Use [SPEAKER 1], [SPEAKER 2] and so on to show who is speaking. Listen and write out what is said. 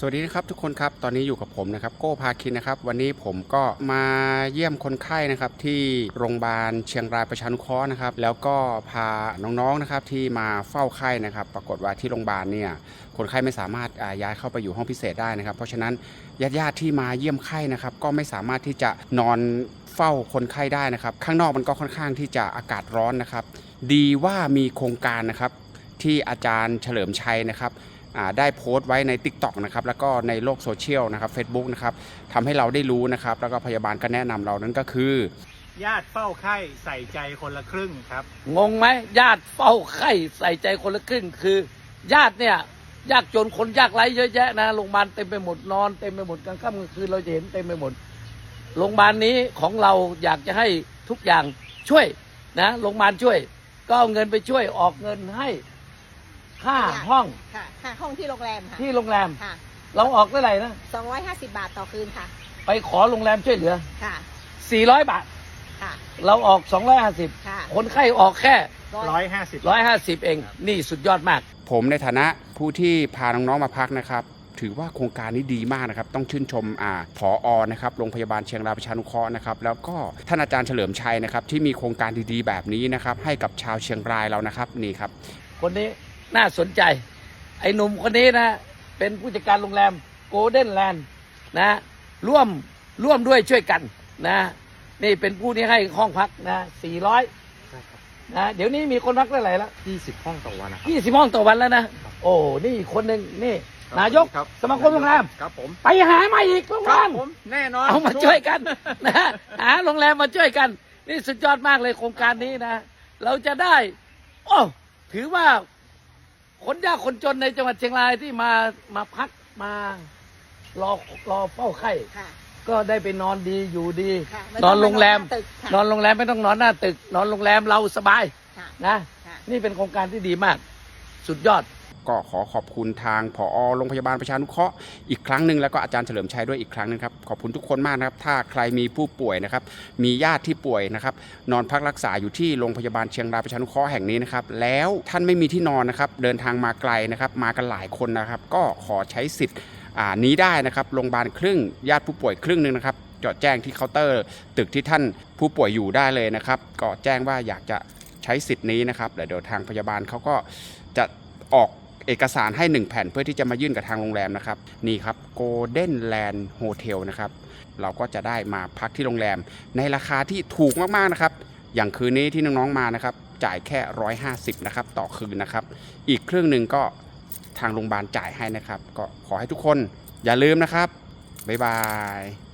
[SPEAKER 1] สวัสดีครับทุกคนครับตอนนี้อยู่กับผมนะครับโก้พาคินนะครับ วันนี้ผมก็มาเยี่ยมคนไข้นะครับที่โรงพยาบาลเชียงรายประชานุเคราะห์นะครับ แล้วก็พาน้องๆนะครับที่มาเฝ้าไข้นะครับ ปรากฏว่าที่โรงพยาบาลเนี่ยคนไข้ไม่สามารถย้ายเข้าไปอยู่ห้องพิเศษได้นะครับ เพราะฉะนั้นญาติๆที่มาเยี่ยมไข้นะครับ ก็ไม่สามารถที่จะนอนเฝ้าคนไข้ได้นะครับ ข้างนอกมันก็ค่อนข้างที่จะอากาศร้อนนะครับ ดีว่ามีโครงการนะครับที่อาจารย์เฉลิมชัยนะครับ ได้โพสต์ไว้ใน Tik t o อกนะครับแล้วก็ในโลกโซเชียลนะครับ Facebook นะครับทำให้เราได้รู้นะครับ แล้วก็พยาบาลก็แนะนำเรานั่นก็คือ
[SPEAKER 2] ญาติเฝ้าไข้ใส่ใจคนละครึ่งครับ
[SPEAKER 3] งงไหมญาติเฝ้าไข้ใส่ใจคนละครึ่งคือ ญาติเนี่ยยากจนคนยากไร้เยอะแยะนะโรงพยาบาลเต็มไปหมดนอนเต็มไปหมดกลางค่ำกลางคืนเราจะเห็นเต็มไปหมดโรงพยาบาลนี้ของเราอยากจะให้ทุกอย่างช่วยนะโรงพยาบาลช่วย ก็เอาเงินไปช่วยออกเงินให้ค่าห้อง
[SPEAKER 4] ค่ะ ค่ะห้องที่โรงแรมค่ะ
[SPEAKER 3] ที่โรงแรม
[SPEAKER 4] ค่ะ
[SPEAKER 3] เราออกเท่าไหร่นะ
[SPEAKER 4] 250บาทต่อคืนค่ะ
[SPEAKER 3] ไปขอโรงแรมช่วยเหลือ
[SPEAKER 4] ค่ะ
[SPEAKER 3] 400 บาท
[SPEAKER 4] ค่ะ
[SPEAKER 3] เราออก250
[SPEAKER 4] ค่ะ
[SPEAKER 3] คนไข้ออกแค่
[SPEAKER 2] 150
[SPEAKER 3] 150 เอง นี่สุดยอดมาก
[SPEAKER 1] ผมในฐานะผู้ที่พาน้องๆมาพักนะครับ ถือว่าโครงการนี้ดีมากนะครับ ต้องชื่นชมอ่าผออนะครับโรงพยาบาลเชียงรายประชานุเคราะห์นะครับ แล้วก็ท่านอาจารย์เฉลิมชัยนะครับ ที่มีโครงการดีๆแบบนี้นะครับ ให้กับชาวเชียงรายเรานะครับนี่ครับ
[SPEAKER 3] คนนี้น่าสนใจ ไอ้หนุ่มคนนี้นะ เป็นผู้จัดการโรงแรมโกลเด้นแลนด์นะ ร่วมร่วมด้วยช่วยกันนะ นี่เป็นผู้ที่ให้ห้องพักนะ400นะเดี๋ยวนี้มีคนพักเท่าไหร่ละ
[SPEAKER 2] 20ห้องต่อวันนะครับ
[SPEAKER 3] 20ห้องต่อวันแล้วนะ โอ้นี่อีกคนหนึ่งนี่ นายก
[SPEAKER 2] ครับ
[SPEAKER 3] สมาคมโรงแรม
[SPEAKER 2] ครับผม
[SPEAKER 3] ไปหามาอีกโรง
[SPEAKER 2] ค
[SPEAKER 3] แร
[SPEAKER 2] รับ
[SPEAKER 3] ม
[SPEAKER 2] ผมแน่นอน
[SPEAKER 3] เอามาช่วยกันนะหาโรงแรมมาช่วยกัน นี่สุดยอดมากเลยโครงการนี้นะ เราจะได้ โอ้ถือว่า คนยากคนจนในจังหวัดเชียงรายที่มามาพักมารอรอเฝ้าไข้
[SPEAKER 4] ค่ะ
[SPEAKER 3] ก็ได้ไปนอนดีอยู่ดี
[SPEAKER 4] ค่ะ
[SPEAKER 3] นอนโรงแรม
[SPEAKER 4] ไต้องาตึกค่ะ
[SPEAKER 3] นอนโรงแรมไม่ต้องนอนหน้าตึก นอนโรงแรมเราสบาย
[SPEAKER 4] ค่ะ
[SPEAKER 3] นะ
[SPEAKER 4] ค่ะ
[SPEAKER 3] นี่เป็นโครงการที่ดีมาก สุดยอด
[SPEAKER 1] ก็ขอขอบคุณทางผอโรงพยาบาลประชานุเคราะห์อีกครั้งหนึ่งแล้วก็อาจารย์เฉลิมชัยด้วยอีกครั้งหนึงครับขอบคุณทุกคนมากนะครับถ้าใครมีผู้ป่วยนะครับมีญาติที่ป่วยนะครับนอนพักรักษาอยู่ที่โรงพยาบาลเชียงรายประชานุเคราะห์แห่งนี้นะครับแล้วท่านไม่มีที่นอนนะครับเดินทางมาไกลนะครับมากันหลายคนนะครับ ก็ขอใช้สิทธิ์นี้ได้นะครับโรงพยาบาลครึ่ง ญาติผู้ป่วยครึ่งหนึ่งนะครับจอดแจ้งที่เคาน์เตอร์ ตึกที่ท่านผู้ป่วยอยู่ได้เลยนะครับก็แจ้งว่าอยากจะใช้สิทธิ์นี้นะครับเดี๋ยวทางพยาบาลเขาก็จะออก เอกสารให้ 1 แผ่นเพื่อที่จะมายื่นกับทางโรงแรมนะครับ นี่ครับ Golden Land Hotel นะครับ เราก็จะได้มาพักที่โรงแรม ในราคาที่ถูกมากๆนะครับ อย่างคืนนี้ที่น้องๆมานะครับ จ่ายแค่ 150นะครับต่อคืนนะครับ อีกเครื่องหนึ่งก็ทางโรงพยาบาลจ่ายให้นะครับ ก็ขอให้ทุกคนอย่าลืมนะครับบ๊ายบาย